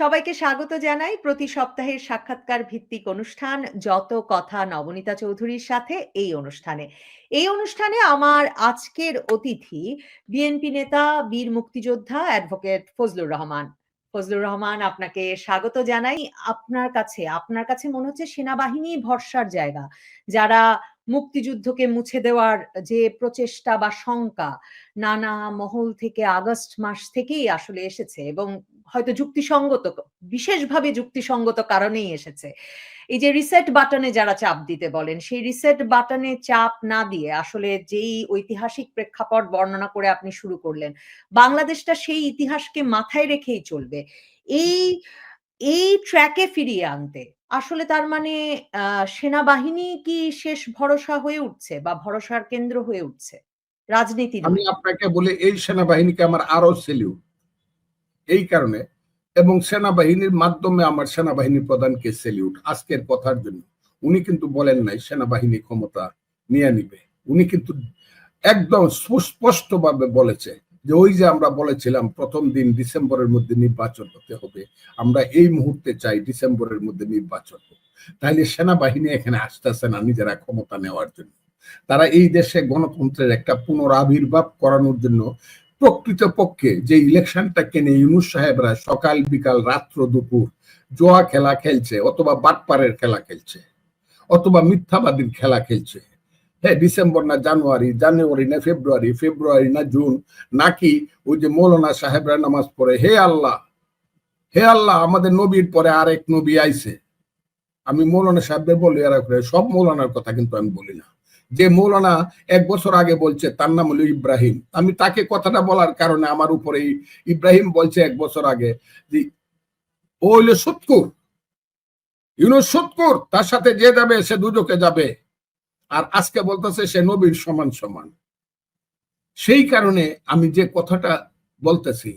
সবাইকে স্বাগত জানাই। প্রতি সপ্তাহের সাক্ষাৎকার ভিত্তিক অনুষ্ঠান যত কথা নবনীতা চৌধুরীর সাথে এই অনুষ্ঠানে। এই অনুষ্ঠানে আমার আজকের অতিথি বিএনপি নেতা, বীর মুক্তিযোদ্ধা অ্যাডভোকেট ফজলুর রহমান। ফজলুর রহমান, আপনাকে স্বাগত জানাই। আপনার কাছে আপনার কাছে মনে হচ্ছে সেনাবাহিনী ভরসার জায়গা। যারা মুক্তিযুদ্ধকে মুছে দেওয়ার যে প্রচেষ্টা বা শঙ্কা নানা মহল থেকে আগস্ট মাস থেকেই আসলে এসেছে এবং হয়তো যুক্তিসঙ্গত, বিশেষভাবে যুক্তিসঙ্গত কারণেই এসেছে। এই যে রিসেট বাটনে যারা চাপ দিতে বলেন, সেই রিসেট বাটনে চাপ না দিয়ে আসলে যেই ঐতিহাসিক প্রেক্ষাপট বর্ণনা করে আপনি শুরু করলেন, বাংলাদেশটা সেই ইতিহাসকে মাথায় রেখেই চলবে। এই এই ট্র্যাকে ফিরিয়ে আনতে। আসলে তার মানে সেনাবাহিনী কি শেষ ভরসা হয়ে উঠছে বা ভরসার কেন্দ্র হয়ে উঠছে? রাজনীতি আমি আপনাকে বলে, এই সেনাবাহিনীকে আমার আরও সেলিউট এই কারণে। এবং সেনাবাহিনীর মাধ্যমে আমার সেনাবাহিনী প্রধানকে সেলিউট, আজকের কথার জন্য। উনি কিন্তু বলেন নাই, সেনাবাহিনী ক্ষমতা নিয়ে নিবে। উনি কিন্তু একদম সুস্পষ্টভাবে বলেছে যে ওই যে আমরা বলেছিলাম, প্রথম দিন ডিসেম্বরের মধ্যে নির্বাচন হতে হবে, আমরা এই মুহূর্তে চাই ডিসেম্বরের মধ্যে নির্বাচন তাহলে সেনাবাহিনী এখানে আসতেছে না নিজেরা ক্ষমতা নেওয়ার জন্য। তারা এই দেশে গণতন্ত্রের একটা পুনরাবির্ভাব করানোর জন্য প্রকৃত পক্ষে যে ইলেকশনটা কেনে ইউনুস সাহেবরা সকাল বিকাল রাত্র দুপুর জোয়া খেলা খেলছে, অথবা বাটপারের খেলা খেলছে, অথবা মিথ্যাবাদীর খেলা খেলছে হ্যাঁ ডিসেম্বর না জানুয়ারি জানুয়ারি না ফেব্রুয়ারি ফেব্রুয়ারি না জুন নাকি ওই যে মৌলানা সাহেবরা নামাজ পড়ে, হে আল্লাহ হে আল্লাহ, আমাদের নবীর পরে আরেক নবী আইছে। আমি মৌলানা সাহেবদের বলি আর সব মৌলানার কথা কিন্তু আমি বলি না। যে মৌলানা এক বছর আগে বলছে, তার নাম হলো ইব্রাহিম। আমি তাকে কথাটা বলার কারণে আমার উপরে ইব্রাহিম বলছে এক বছর আগে যে, ও হইল সৎকুর। ইউনুস সৎকুর, তার সাথে যে যাবে, সে দুজকে যাবে। আর আজকে বলতেছে সে নবীর সমান সমান। সেই কারণে আমি যে কথাটা বলতেছি,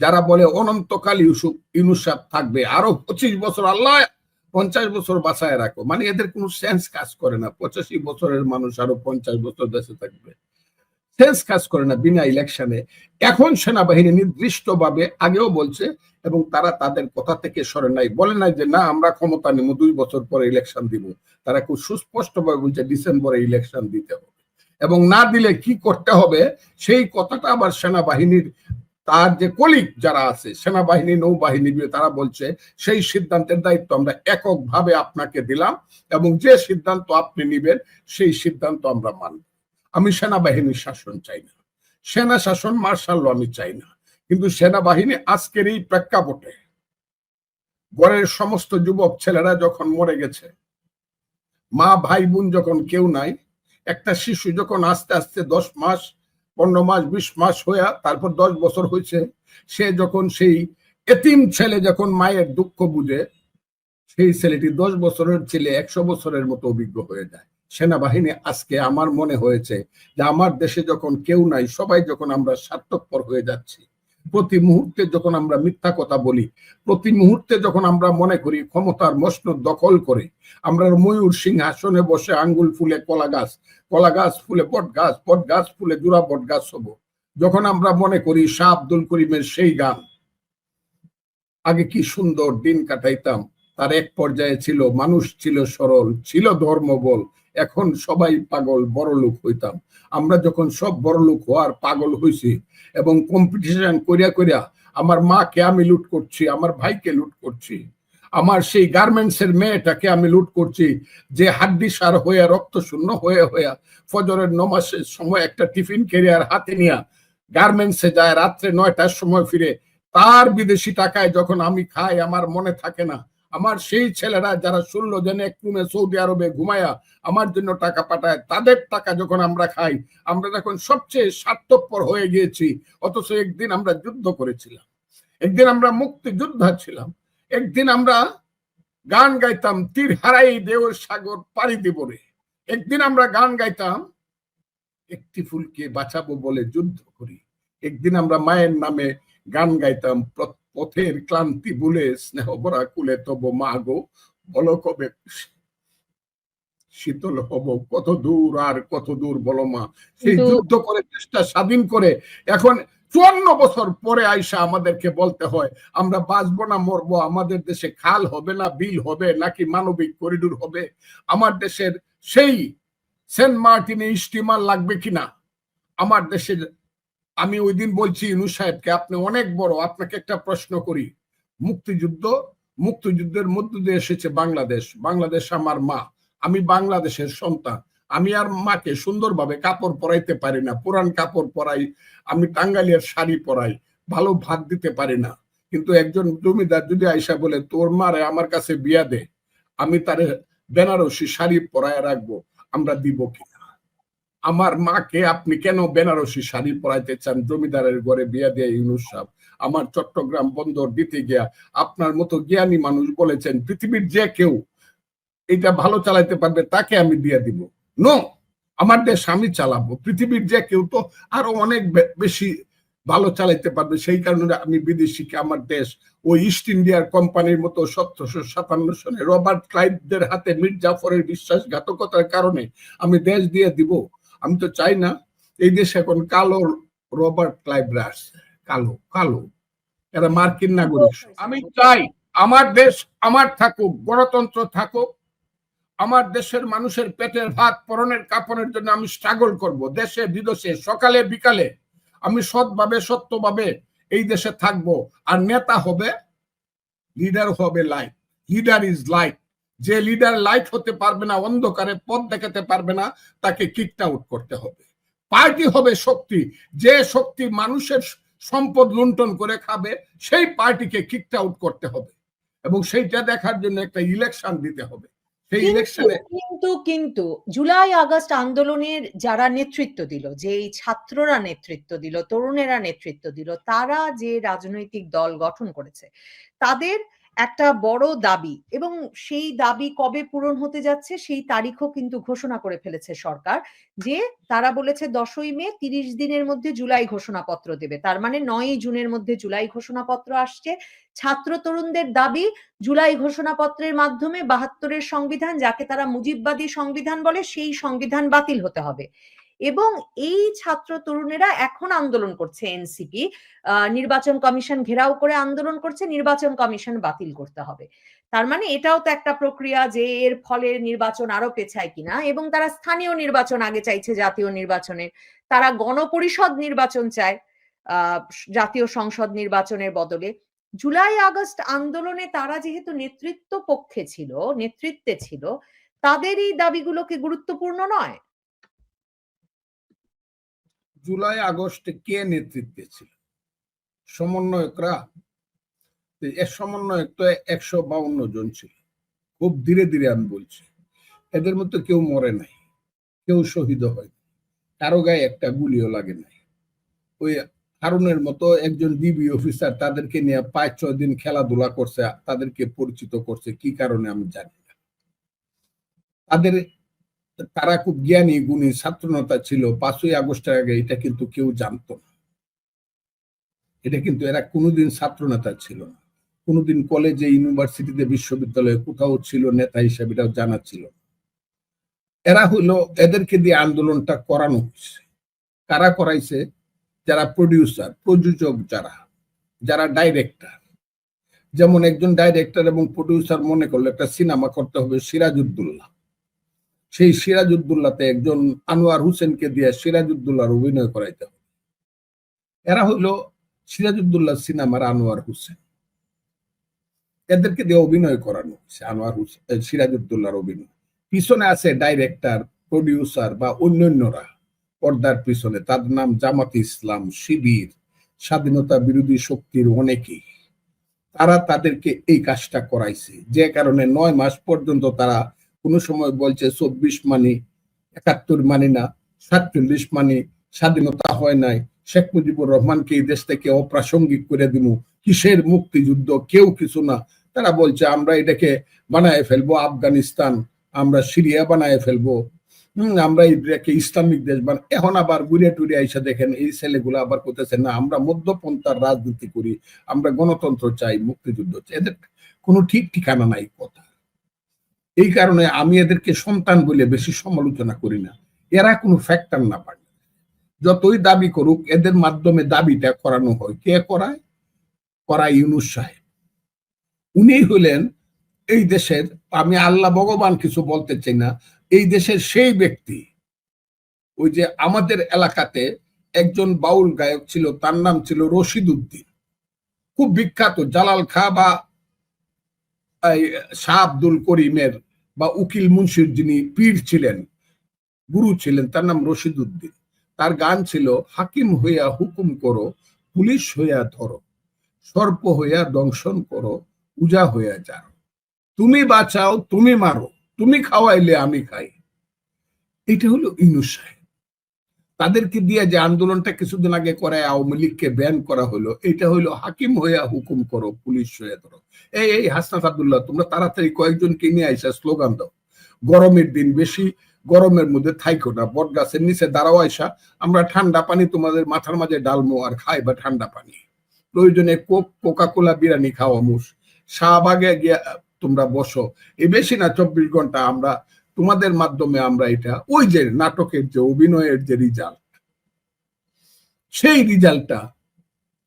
যারা বলে অনন্তকাল ইউসুফ ইউনুস থাকবে, আরও পঁচিশ বছর আল্লাহ পঞ্চাশ বছর বাঁচায় রাখো। মানে এদের কোনো সেন্স কাজ করে না। পঁচাশি বছরের মানুষ আরও পঞ্চাশ বছর দেশে থাকবে। সেন্স কাজ করে না বিনা ইলেকশনে। এখন সেনাবাহিনী নির্দিষ্ট ভাবে আগেও বলছে এবং তারা তাদের কথা থেকে সরে নাই। বলে নাই যে, না, আমরা ক্ষমতা নেব দুই বছর পরে ইলেকশন দিব। তারা খুব সুস্পষ্ট ভাবে বলছে, ডিসেম্বরে ইলেকশন দিতে হবে। এবং না দিলে কি করতে হবে, সেই কথাটা আবার সেনাবাহিনীর, তার যে কলিক যারা আছে, সেনাবাহিনী, নৌবাহিনী তারা বলছে, সেই সিদ্ধান্তের দায়িত্ব আমরা এককভাবে আপনাকে দিলাম এবং যে সিদ্ধান্ত আপনি নিবেন, সেই সিদ্ধান্ত আমরা মানব। আমি সেনাবাহিনীর শাসন চাই না। সেনা শাসন, মার্শাল আমি চাই না। কিন্তু সেনাবাহিনী আজকের এই প্রেক্ষাপটে গড়ের সমস্ত যুবক ছেলেরা যখন মরে গেছে, মা, ভাই, বোন যখন কেউ নাই, একটা শিশু যখন আস্তে আস্তে দশ মাস, পনেরো মাস, বিশ মাস হইয়া তারপর দশ বছর হয়েছে সে যখন সেই এতিম ছেলে যখন মায়ের দুঃখ বুঝে, সেই ছেলেটি দশ বছরের ছেলে একশো বছরের মতো অভিজ্ঞ হয়ে যায়। সেনাবাহিনী আজকে আমার মনে হয়েছে যে আমার দেশে যখন কেউ নাই, সবাই যখন আমরা স্বার্থপর হয়ে যাচ্ছি, প্রতি মুহূর্তে যখন আমরা মিথ্যা কথা বলি, প্রতি মুহূর্তে যখন আমরা মনে করি ক্ষমতার মশন দখল করে, আমরা ময়ূর সিংহাসনে বসে আঙ্গুল ফুলে কলা গাছ কলা গাছ ফুলে বট গাছ বট গাছ ফুলে জোড়া বট গাছ হব। যখন আমরা মনে করি শাহ আব্দুল করিমের সেই গান, আগে কি সুন্দর দিন কাটাইতাম, তার এক পর্যায়ে ছিল মানুষ ছিল সরল, ছিল ধর্মবল এখন সবাই পাগল, বড় লোক হইতাম। আমরা যখন সব বড় লোক হওয়ার পাগল হইছি এবং কম্পিটিশন করিয়া করিয়া আমার মাকে আমি লুট করছি, আমার ভাইকে লুট করছি, আমার সেই গার্মেন্টস এর মেয়েটাকে আমি লুট করছি, যে হাড্ডি সার হয়ে, রক্ত শূন্য হয়ে হয়ে ফজরের নমাসের সময় একটা টিফিন কেরিয়ার হাতে নিয়ে গার্মেন্টসে যায়, রাত্রে নয়টার সময় ফিরে, তার বিদেশি টাকায় যখন আমি খাই, আমার মনে থাকে না আমার সেই ছেলেরা যারা ষোলো জনে এক রুমে সৌদি আরবে ঘুমায়া আমার জন্য টাকা পাঠায়, তাদের টাকা যখন আমরা খাই, আমরা যখন সবচেয়ে স্বার্থপর হয়ে গিয়েছি। অথচ একদিন আমরা যুদ্ধ করেছিলাম। একদিন আমরা মুক্তি যোদ্ধা ছিলাম। একদিন আমরা গান গাইতাম, তীর হারাই দেওর সাগর পাড়ি দিব রে। একদিন আমরা গান গাইতাম, একটি ফুলকে বাঁচাবো বলে যুদ্ধ করি। একদিন আমরা মায়ের নামে গান গাইতাম পথের ক্লান্তি ভুলে স্নেহ ভরা কুলে তব মা গো বলো কবে শীতল হব কত দূর আর কত দূর বলো মা? সেই যুদ্ধ করে দেশটা স্বাধীন করে এখন চুয়ান্ন বছর পরে আইসা আমাদেরকে বলতে হয় আমরা বাঁচবো না মরবো আমাদের দেশে খাল হবে না বিল হবে নাকি মানবিক করিডোর হবে? আমার দেশের সেই সেন্ট মার্টিনে স্টিমার লাগবে কিনা? আমার দেশের আমি ওই দিন বলছি ইনু সাহেবকে, আপনি অনেক বড়, আপনাকে একটা প্রশ্ন করি। মুক্তিযুদ্ধ, মুক্তিযুদ্ধের মধ্য দিয়ে এসেছে বাংলাদেশ। বাংলাদেশ আমার মা। আমি বাংলাদেশের সন্তান। আমি আর মাকে সুন্দরভাবে কাপড় পরাইতে পারি না। পুরান কাপড় পরাই, আমি টাঙ্গালিয়ার শাড়ি পরাই। ভালো ভাত দিতে পারি না। কিন্তু একজন জমিদার যদি আইসা বলে, তোর মারে আমার কাছে বিয়া দে, আমি তার বেনারসি শাড়ি পরায় রাখব, আমরা দিব কিনা আমার মাকে আপনি কেন বেনারসি শাড়ি পরাইতে চান? জমিদারের ঘরে বিয়া দিয়ে ইউনুস সাহেব, আমার চট্টগ্রাম বন্দর দিতে গিয়া আপনার মতো জ্ঞানী মানুষ বলেছেন, পৃথিবীর যে কেউ এটা ভালো চালাইতে পারবে, তাকে আমি দিয়ে দিব। নো, আমার দেশ আমি চালাবো। পৃথিবীর যে কেউ তো আরও অনেক বেশি ভালো চালাইতে পারবে। সেই কারণে আমি বিদেশিকে, আমার দেশ ওই ইস্ট ইন্ডিয়ার কোম্পানির মতো সতেরোশো সাতান্ন সনে রবার্ট ক্লাইভদের হাতে মীর জাফরের বিশ্বাসঘাতকতার কারণে আমি দেশ দিয়ে দিব। আমি তো চাই না এই দেশে এখন কালো রবার্ট ক্লাইভরা আসছে কালো কালো এরা মার্কিন নাগরিক। আমি চাই আমার দেশ আমার থাকুক গণতন্ত্র থাকুক আমার দেশের মানুষের পেটের ভাত পরনের কাপড়ের জন্য আমি স্ট্রাগল করব দেশে বিদেশে সকালে বিকালে। আমি সৎভাবে সত্যভাবে এই দেশে থাকব আর নেতা হবে লিডার হবে লাইট লিডার ইজ লাইট যে লিডার লাইট হতে পারবে না অন্ধকারে পথ দেখাতে পারবে না তাকে কিকড আউট করতে হবে। পার্টি হবে শক্তি। যে শক্তি মানুষের সম্পদ লুণ্ঠন করে খাবে সেই পার্টিকে কিকড আউট করতে হবে। এবং সেইটা দেখার জন্য একটা ইলেকশন দিতে হবে। সেই কিন্তু ইলেকশনে কিন্তু কিন্তু জুলাই আগস্ট আন্দোলনের যারা নেতৃত্ব দিল যে এই ছাত্ররা নেতৃত্ব দিল তরুণেরা নেতৃত্ব দিল তারা যে রাজনৈতিক দল গঠন করেছে তাদের একটা বড় দাবি এবং সেই দাবি কবে পূরণ হতে যাচ্ছে সেই তারিখও কিন্তু ঘোষণা করে ফেলেছে সরকার যে তারা বলেছে দশই মে তিরিশ দিনের মধ্যে জুলাই ঘোষণাপত্র দেবে। তার মানে নয়ই জুনের মধ্যে জুলাই ঘোষণাপত্র আসছে। ছাত্র তরুণদের দাবি জুলাই ঘোষণাপত্রের মাধ্যমে বাহাত্তরের সংবিধান যাকে তারা মুজিববাদী সংবিধান বলে সেই সংবিধান বাতিল হতে হবে। এবং এই ছাত্র তরুণেরা এখন আন্দোলন করছে এনসিপি। নির্বাচন কমিশন ঘেরাও করে আন্দোলন করছে, নির্বাচন কমিশন বাতিল করতে হবে। তার মানে এটাও তো একটা প্রক্রিয়া যে এর ফলে নির্বাচন আরও পেছায় কিনা এবং তারা স্থানীয় নির্বাচন আগে চাইছে জাতীয় নির্বাচনের তারা গণপরিষদ নির্বাচন চায় জাতীয় সংসদ নির্বাচনের বদলে। জুলাই, আগস্ট আন্দোলনে তারা যেহেতু নেতৃত্ব পক্ষে ছিল, নেতৃত্বে ছিল, তাদের এই দাবিগুলো কি গুরুত্বপূর্ণ নয়। জুলাই, আগস্টে কে নেতৃত্বে ছিল? সমন্বয়করা? এর সমন্বয়ক তো একশো বাউন্ন জন ছিল। খুব ধীরে ধীরে আমি বলছি, এদের মধ্যে কেউ মরে নাই, কেউ শহীদ হয় কারও গায়ে একটা গুলিও লাগে নাই। ওই হারুনের মতো একজন ডিবি অফিসার তাদেরকে নিয়ে পাঁচ, ছয় দিন খেলাধুলা করছে, তাদেরকে পরিচিত করছে, কি কারণে আমি জানি না। তাদের তারা খুব জ্ঞানী, গুণী, ছাত্রনেতা ছিল। পাঁচই আগস্টের আগে এটা কিন্তু কেউ জানতো না। এটা কিন্তু এরা কোনোদিন ছাত্রনেতা ছিল না। কোনোদিন কলেজে ইউনিভার্সিটিতে বিশ্ববিদ্যালয়ে কোথাও ছিল নেতা হিসেবে, এটাও জানা ছিল এরা হইল এদেরকে দিয়ে আন্দোলনটা করানো হয়েছে। কারা করাইছে? যারা প্রডিউসার প্রযোজক যারা যারা ডাইরেক্টর যেমন একজন ডাইরেক্টর এবং প্রডিউসার মনে করল একটা সিনেমা করতে হবে সিরাজ সিরাজউদ্দৌলা। সেই সিরাজউদ্দৌলাতে একজন আনোয়ার হোসেনকে দিয়ে সিরাজউদ্দৌলার অভিনয় করাইতে হবে। এরা হইল সিরাজউদ্দৌল্লাহ সিনেমার আনোয়ার হোসেন। এদেরকে দিয়ে অভিনয় করানো হচ্ছে আনোয়ার হোসেন সিরাজউদ্দৌলার অভিনয়। পিছনে আছে ডাইরেক্টর প্রডিউসার বা অন্যান্যরা পর্দার পিছনে। তার নাম জামাত ইসলাম, শিবির, স্বাধীনতা বিরোধী শক্তির অনেকেই। তারা তাদেরকে এই কাজটা করাইছে। যে কারণে নয় মাস পর্যন্ত তারা কোনো সময় বলছে, চব্বিশ মানি, একাত্তর মানি না, সাতচল্লিশ মানি, স্বাধীনতা হয় নাই, শেখ মুজিবুর রহমানকে এই দেশ থেকে অপ্রাসঙ্গিক করে দিব কিসের মুক্তিযুদ্ধ, কেউ কিছু না। তারা বলছে, আমরা এটাকে বানায় ফেলব আফগানিস্তান, আমরা সিরিয়া বানায় ফেলব। আমরা এটাকে ইসলামিক দেশ বান, এখন আবার ঘুরে টুরে আইসা দেখেন, এই ছেলেগুলো আবার করতেছে না, আমরা মধ্যপন্থার রাজনীতি করি, আমরা গণতন্ত্র চাই, মুক্তিযুদ্ধ চাই। এদের কোনো ঠিক ঠিকানা নাই কথা। এই কারণে আমি এদেরকে সন্তান বলে বেশি সমালোচনা করি না। এরা কোনো ফ্যাক্টর না পারে যতই দাবি করুক, এদের মাধ্যমে দাবিটা করানো হয়। কে করায়? করায় ইউনুস সাহেব। উনি হলেন এই দেশের, আমি আল্লাহ ভগবান কিছু বলতে চাই না, এই দেশের সেই ব্যক্তি। ওই যে আমাদের এলাকাতে একজন বাউল গায়ক ছিল, তার নাম ছিল রশিদ উদ্দিন খুব বিখ্যাত, জালাল খা বা শাহ আব্দুল করিমের বা উকিল মুন্সির যিনি পীর ছিলেন, গুরু ছিলেন, তার নাম রশিদ উদ্দিন তার গান ছিল, হাকিম হইয়া হুকুম করো, পুলিশ হইয়া ধরো, সর্প হইয়া দংশন করো, উজা হইয়া যাও তুমি বাঁচাও, তুমি মারো, তুমি খাওয়াইলে আমি খাই। এটা হলো ইনুস সাহেব। তাদেরকে দিয়ে যে আন্দোলনটা কিছুদিন আগে করে আওয়ামী লীগকে ব্যান করা হলো এটা হলো হাকিম হইয়া হুকুম করো, পুলিশ হইয়া ধরো। এই এই হাসনাত আব্দুল্লাহ, তোমরা তাড়াতাড়ি কয়েকজনকে নিয়ে আইসা স্লোগান দাও। গরমের দিন বেশি, গরমের মধ্যে থাইকো না বট গাছের নিচে দাঁড়াও আইসা, আমরা ঠান্ডা পানি তোমাদের মাথার মাঝে ডালমো আর খাই বা ঠান্ডা পানি। প্রয়োজনে কোক কোকা কোলা বিরিয়ানি খাওয়া মুস শাহবাগে গিয়া তোমরা বসো। এই বেশি না, চব্বিশ ঘণ্টা আমরা তোমাদের মাধ্যমে আমরা এটা, ওই যে নাটকের যে অভিনয়ের যে রিজাল্ট সেই রিজাল্টটা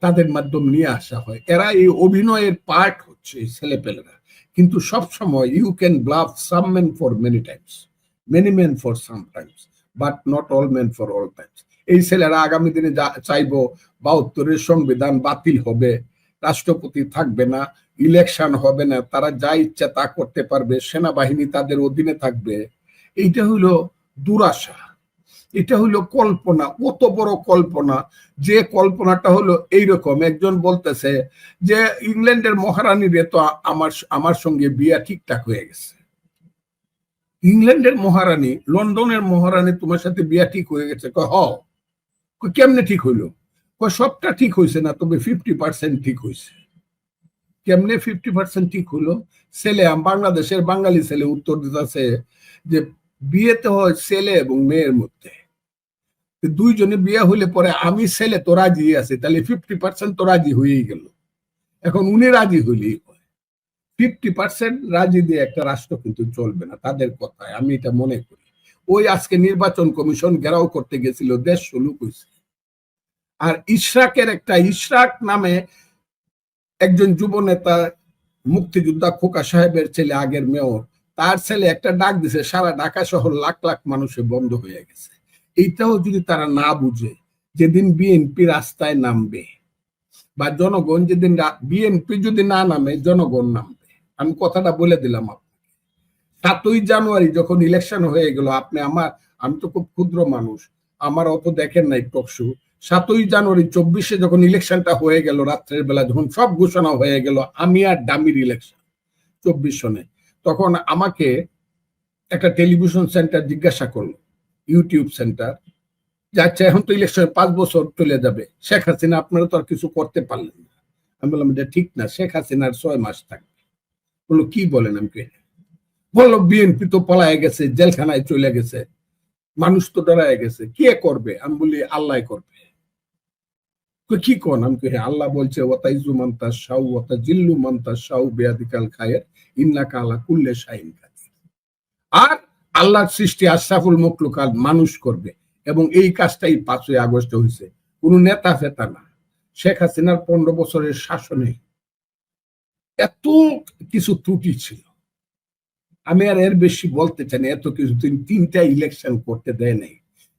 তাদের মাধ্যম নিয়ে আসা হয়। এরা এই অভিনয়ের পার্ট হচ্ছে এই ছেলেপেলেরা। কিন্তু সব সময় you can bluff some men for many times many men for some times but not all men for all times এই ছেলেরা আগামী দিনে চাইব, বাহাত্তরের সংবিধান বাতিল হবে, রাষ্ট্রপতি থাকবে না ইলেকশন হবে না, তারা যা ইচ্ছা তা করতে পারবে, সেনাবাহিনী তাদের অধীনে থাকবে। এইটা হলো দুরাশা, এটা হলো কল্পনা কত বড় কল্পনা। যে কল্পনাটা হলো এইরকম, একজন বলতেছে যে ইংল্যান্ডের মহারানীর তো আমার আমার সঙ্গে বিয়া ঠিকঠাক হয়ে গেছে। ইংল্যান্ডের মহারানী, লন্ডনের মহারানী তোমার সাথে বিয়া ঠিক হয়ে গেছে হ। কেমনে ঠিক হইল? সবটা ঠিক হয়েছে না, তবে ফিফটি পার্সেন্ট ঠিক হয়েছে কেমনে ফিফটি পার্সেন্ট ঠিক হলো? ছেলে বাংলাদেশের বাঙালি ছেলে উত্তর দিতেছে যে বিয়েতে হয় ছেলে এবং মেয়ের মধ্যে। দুইজনে বিয়ে হইলে পরে আমি ছেলে তো রাজি আছে, তাহলে ফিফটি পার্সেন্ট তো রাজি হয়েই গেল। এখন উনি রাজি হইলেই হয়। ফিফটি পার্সেন্ট রাজি দিয়ে একটা রাষ্ট্র কিন্তু চলবে না, তাদের কথায় আমি এটা মনে করি। ওই আজকে নির্বাচন কমিশন ঘেরাও করতে গেছিল দেশ শুরু হয়েছে আর ইশরাকের একটা, ইশরাক নামে একজন যুব নেতা, মুক্তিযোদ্ধা খোকা সাহেবের ছেলে, আগের মেয়র, তার ছেলে একটা ডাক দিছে, সারা ঢাকা শহর লাখ লাখ মানুষে বন্ধ হয়ে গেছে। এইটাও যদি তারা না বুঝে, যেদিন বিএনপি রাস্তায় নামবে, বা জনগণ যেদিন বিএনপি যদি না নামে, জনগণ নামবে। আমি কথাটা বলে দিলাম আপনাকে। সাতই জানুয়ারি যখন ইলেকশন হয়ে গেল, আপনি আমার আমি তো খুব ক্ষুদ্র মানুষ, আমার অত দেখেন নাই টকশু সাতই জানুয়ারি চব্বিশে যখন ইলেকশনটা হয়ে গেল, রাত্রের বেলা যখন সব ঘোষণা হয়ে গেল, আমি আর ডামির ইলেকশন চব্বিশ সনে তখন আমাকে একটা টেলিভিশন সেন্টার জিজ্ঞাসা করল ইউটিউব সেন্টার যাচ্ছে এখন তো ইলেকশন পাঁচ বছর চলে যাবে, শেখ হাসিনা, আপনারা তো আর কিছু করতে পারলেন না। আমি বললাম, এটা ঠিক না, শেখ হাসিনার ছয় মাস থাকবে। বলল, কি বলেন? আমি বলল, বিএনপি তো পলায় গেছে, জেলখানায় চলে গেছে, মানুষ তো ডরায় গেছে, কে করবে? আমি বলি, আল্লাহ করবে। কি কন? আমি কই আল্লাহ বলছে, ওয়াতাইজু মান্তা শাউ ওয়াতা জিল্লু মান্তা শাউ বেয়াদিকাল খায়ের ইন্না কালা কুল্লে শাইন কাদির। আর আল্লাহর সৃষ্টি আশরাফুল মকলুকাল মানুষ করবে, এবং এই কাজটাই পাঁচই আগস্ট হয়েছে কোন নেতা ফেতা না। শেখ হাসিনার পনেরো বছরের শাসনে এত কিছু ত্রুটি ছিল। আমি আর এর বেশি বলতে চাই না, এত কিছু। তিনটা ইলেকশন করতে দেয় নাই।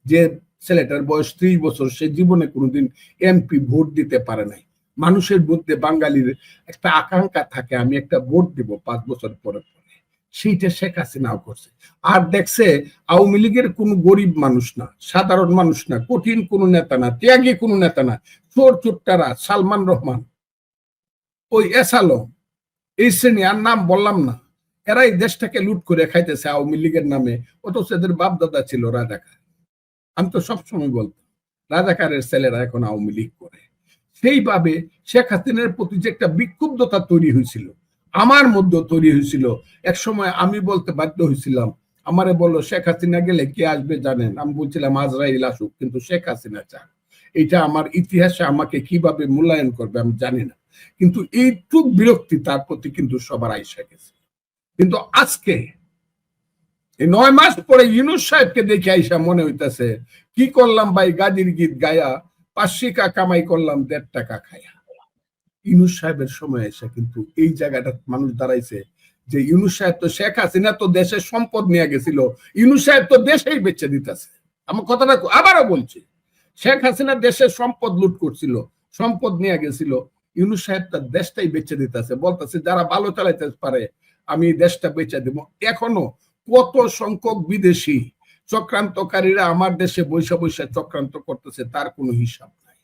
যে ছেলেটার বয়স ত্রিশ বছর, সে জীবনে কোনোদিন এমপি ভোট দিতে পারে নাই। মানুষের মধ্যে বাঙালির একটা আকাঙ্ক্ষা থাকে, আমি একটা ভোট দিব পাঁচ বছর পরে পরে। সেইটা শেখ হাসিনাও করছে। আর দেখছে, আওয়ামী লীগের কোনো গরিব মানুষ না, সাধারণ মানুষ না, কঠিন কোনো নেতা না, ত্যাগী কোনো নেতা না, চোর, চোট্টারা, সালমান রহমান, ওই এসালম এই শ্রেণি, আর নাম বললাম না, এরাই দেশটাকে লুট করে খাইতেছে আওয়ামী লীগের নামে। অথচ এদের বাপ দাদা ছিল রাজাকার। আমি তো সবসময় বলতাম, রাজাকারের ছেলেরা এখন আওয়ামী লীগ করে। সেইভাবে শেখ হাসিনার প্রতি যে একটা বিক্ষুব্ধতা তৈরি হয়েছিল, আমার মধ্যে তৈরি হয়েছিল এক সময় আমি বলতে বাধ্য হয়েছিলাম, আমারে বলল, শেখ হাসিনা গেলে কে আসবে জানেন? আমি বলছিলাম, আজরাইল আসুক, কিন্তু শেখ হাসিনা চান এটা আমার ইতিহাসে আমাকে কীভাবে মূল্যায়ন করবে আমি জানি না, কিন্তু এইটুক বিরক্তি তার প্রতি কিন্তু সবার আইসা গেছে। কিন্তু আজকে নয় মাস পরে ইউনুস সাহেবকে দেখে আইসা মনে হইতাছে, কি করলাম ভাই গাদির গীত গায়া, পাঁচশিকা কামাই করলাম, দেড় টাকা খায়া। ইউনুস সাহেবের সময় এসে কিন্তু এই জায়গাটা মানুষ দাঁড়াইছে যে ইউনুস সাহেব তো শেখ হাসিনা তো দেশের সম্পদ নিয়ে গেছিল, ইউনুস সাহেব তো দেশেই বেচে দিতেছে। আমার কথাটা আবারও বলছি, শেখ হাসিনা দেশের সম্পদ লুট করছিল, সম্পদ নিয়ে গেছিল, ইউনুস সাহেব তার দেশটাই বেচে দিতেছে, বলতেছে, যারা ভালো চালাইতে পারে, আমি দেশটা বেচে দেব। এখনও কত সংখ্যক বিদেশি চক্রান্তকারীরা আমার দেশে বৈশা বৈশা চক্রান্ত করতেছে তার কোনো হিসাব নাই।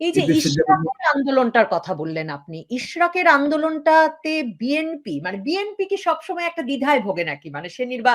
এই যে ইশরাকের আন্দোলনটার কথা বললেন আপনি ইশরাকের আন্দোলনটাতে বিএনপি মানে বিএনপি কি সবসময় একটা দ্বিধায় ভোগে নাকি? মানে সে নির্বা